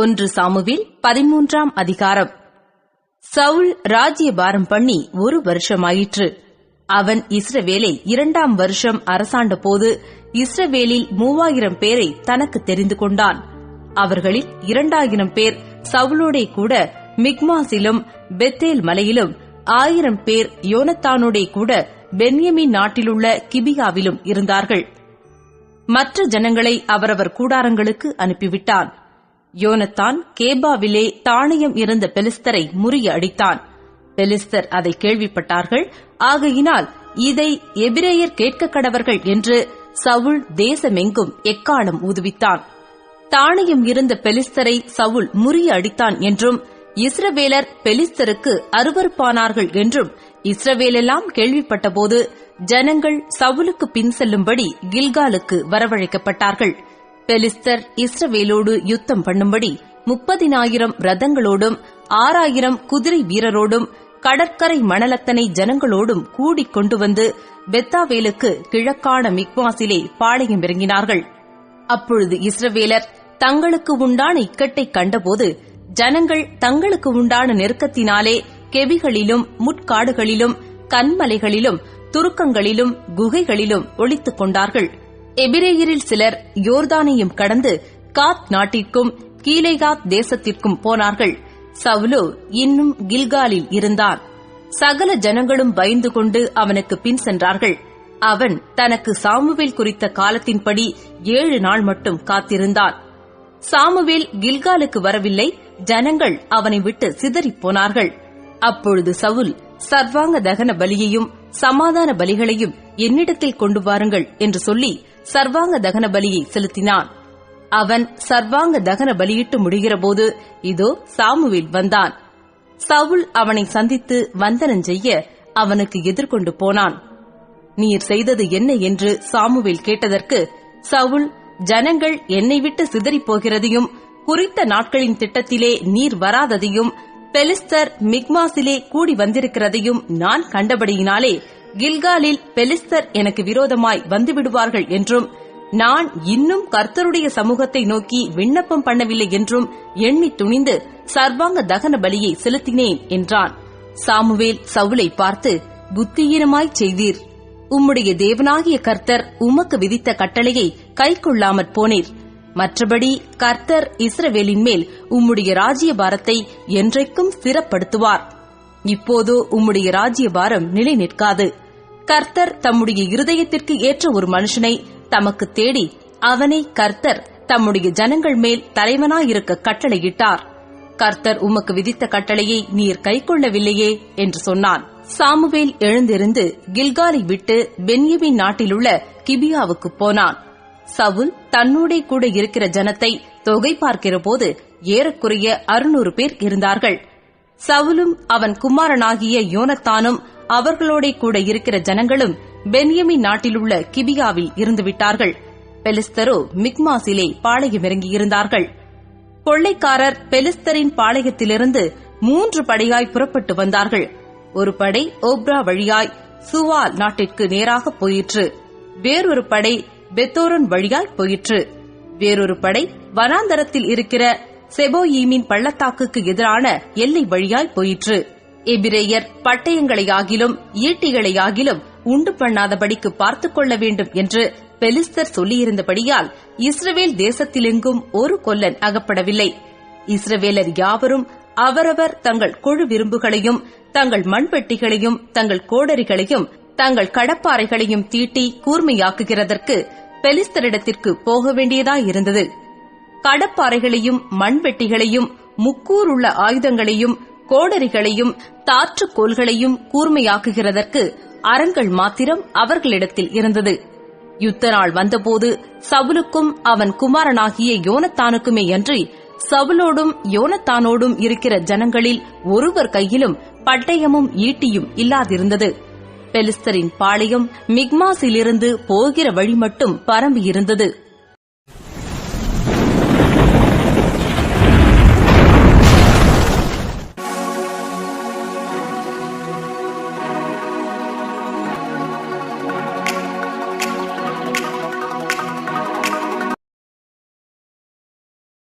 ஒன்று சாமுவில் பதிமூன்றாம் அதிகாரம். சவுல் ராஜ்யபாரம் பண்ணி ஒரு வருஷமாயிற்று. அவன் இஸ்ரவேலை இரண்டாம் வருஷம் அரசாண்ட போது இஸ்ரவேலில் மூவாயிரம் பேரை தனக்கு தெரிந்து கொண்டான். அவர்களில் இரண்டாயிரம் பேர் சவுலோடே கூட மிக்மாசிலும் பெத்தேல் மலையிலும் ஆயிரம் பேர் யோனத்தானோடே கூட பென்யமின் நாட்டிலுள்ள கிபியாவிலும் இருந்தார்கள். மற்ற ஜனங்களை அவரவர் கூடாரங்களுக்கு அனுப்பிவிட்டான். யோனத்தான் கேபாவிலே தானியம் இருந்த பெலிஸ்தரை முறிய அடித்தான். பெலிஸ்தர் அதை கேள்விப்பட்டார்கள். ஆகையினால் இதை எபிரேயர் கேட்க கடவர்கள் என்று சவுல் தேசமெங்கும் எக்காலம் ஊதுவித்தான். தானியம் இருந்த பெலிஸ்தரை சவுல் முறிய அடித்தான் என்றும் இஸ்ரவேலர் பெலிஸ்தருக்கு அருவருப்பானார்கள் என்றும் இஸ்ரவேலெல்லாம் கேள்விப்பட்டபோது ஜனங்கள் சவுலுக்கு பின் செல்லும்படி கில்காலுக்கு வரவழைக்கப்பட்டார்கள். பெலிஸ்தர் இஸ்ரவேலோடு யுத்தம் பண்ணும்படி முப்பதினாயிரம் ரதங்களோடும் ஆறாயிரம் குதிரை வீரரோடும் கடற்கரை மணலத்தனை ஜனங்களோடும் கூடிக் கொண்டு வந்து பெத்தாவேலுக்கு கிழக்கான மிக்வாசிலே பாளையம் இறங்கினார்கள். அப்பொழுது இஸ்ரவேலர் தங்களுக்கு உண்டான இக்கட்டை கண்டபோது ஜனங்கள் தங்களுக்கு உண்டான நெருக்கத்தினாலே கெவிகளிலும் முட்காடுகளிலும் கண்மலைகளிலும் துருக்கங்களிலும் குகைகளிலும் ஒளித்துக் கொண்டார்கள். எபிரேயரில் சிலர் யோர்தானையும் கடந்து காத் நாட்டிற்கும் கீலேகாத் தேசத்திற்கும் போனார்கள். சவுலோ இன்னும் கில்காலில் இருந்தான். சகல ஜனங்களும் பயந்து கொண்டு அவனுக்கு பின் சென்றார்கள். அவன் தனக்கு சாமுவேல் குறித்த காலத்தின்படி ஏழு நாள் மட்டும் காத்திருந்தான். சாமுவேல் கில்காலுக்கு வரவில்லை ஜனங்கள் அவனை விட்டு சிதறிப் போனார்கள். அப்பொழுது சவுல் சர்வாங்க தகன பலியையும் சமாதான பலிகளையும் என்னிடத்தில் கொண்டு வாருங்கள் என்று சொல்லி சர்வாங்க தகன பலியை செலுத்தினான். அவன் சர்வாங்க தகன பலியிட்டு முடிகிறபோது இதோ சாமுவேல் வந்தான். சவுல் அவனை சந்தித்து வந்தனம் செய்ய அவனுக்கு எதிர்கொண்டு போனான். நீர் செய்தது என்ன என்று சாமுவேல் கேட்டதற்கு சவுல் ஜனங்கள் என்னை விட்டு சிதறிப் போகிறதையும் குறித்த நாட்களின் திட்டத்திலே நீர் வராததையும் பெலிஸ்தர் மிக்மாசிலே கூடி வந்திருக்கிறதையும் நான் கண்டபடியினாலே கில்காலில் பெலிஸ்தர் எனக்கு விரோதமாய் வந்துவிடுவார்கள் என்றும் நான் இன்னும் கர்த்தருடைய சமூகத்தை நோக்கி விண்ணப்பம் பண்ணவில்லை என்றும் எண்ணி துணிந்து சர்வாங்க தகன பலியை செலுத்தினேன் என்றான். சாமுவேல் சவுலை பார்த்து புத்தியீனமாய் செய்தீர். உம்முடைய தேவனாகிய கர்த்தர் உமக்கு விதித்த கட்டளையை கைக்கொள்ளாமற் போனீர். மற்றபடி கர்த்தர் இஸ்ரவேலின் மேல் உம்முடைய ராஜ்யபாரத்தை என்றைக்கும் ஸ்திரப்படுத்துவார். இப்போதோ உம்முடைய ராஜ்யபாரம் நிலை நிற்காது கர்த்தர் தம்முடைய இருதயத்திற்கு ஏற்ற ஒரு மனுஷனை தமக்கு தேடி அவனை கர்த்தர் தம்முடைய ஜனங்கள் மேல் தலைவனாயிருக்க கட்டளையிட்டார். கர்த்தர் உமக்கு விதித்த கட்டளையை நீர் கைக்கொள்ளவில்லையே என்று சொன்னான். சாமுவேல் எழுந்திருந்து கில்காலை விட்டு பென்யமின் நாட்டிலுள்ள கிபியாவுக்கு போனான். சவுல் தன்னோடே கூட இருக்கிற ஜனத்தை தொகை பார்க்கிறபோது ஏறக்குறைய அறுநூறு பேர் இருந்தார்கள். சவுலும் அவன் குமாரனாகிய யோனத்தானும் அவர்களோட கூட இருக்கிற ஜனங்களும் பென்யமி நாட்டிலுள்ள கிபியாவில் இருந்துவிட்டார்கள். பெலிஸ்தரோ மிக்மாசிலே பாளையமிறங்கியிருந்தார்கள். கொள்ளைக்காரர் பெலிஸ்தரின் பாளையத்திலிருந்து மூன்று படையாய் புறப்பட்டு வந்தார்கள். ஒரு படை ஓப்ரா வழியாய் சுவால் நாட்டிற்கு நேராக போயிற்று. வேறொரு படை பெத்தோரன் வழியாய் போயிற்று. வேறொரு படை வனாந்தரத்தில் இருக்கிற செபோயீமின் பள்ளத்தாக்குக்கு எதிரான எல்லை வழியாய் போயிற்று. எபிரேயர் பட்டயங்களையாகிலும் ஈட்டிகளையாகிலும் உண்டு பண்ணாதபடிக்கு பார்த்துக் கொள்ள வேண்டும் என்று பெலிஸ்தர் சொல்லியிருந்தபடியால் இஸ்ரவேல் தேசத்திலெங்கும் ஒரு கொல்லன் அகப்படவில்லை. இஸ்ரவேலர் யாவரும் அவரவர் தங்கள் கொழு விரும்புகளையும் தங்கள் மண்வெட்டிகளையும் தங்கள் கோடரிகளையும் தங்கள் கடப்பாறைகளையும் தீட்டி கூர்மையாக்குகிறதற்கு பெலிஸ்தரிடத்திற்கு போக வேண்டியதாயிருந்தது. கடப்பாறைகளையும் மண்வெட்டிகளையும் முக்கூறுள்ள ஆயுதங்களையும் கோடரிகளையும் தாற்றுக்கோள்களையும் கூர்மையாக்குகிறதற்கு அரங்கள் மாத்திரம் அவர்களிடத்தில் இருந்தது. யுத்த நாள் வந்தபோது சவுலுக்கும் அவன் குமாரனாகிய யோனத்தானுக்குமே அன்றி சவுலோடும் யோனத்தானோடும் இருக்கிற ஜனங்களில் ஒருவர் கையிலும் பட்டயமும் ஈட்டியும் இல்லாதிருந்தது. பெலிஸ்தரின் பாளையம் மிக்மாஸிலிருந்து போகிற வழி மட்டும் பரம்பியிருந்தது.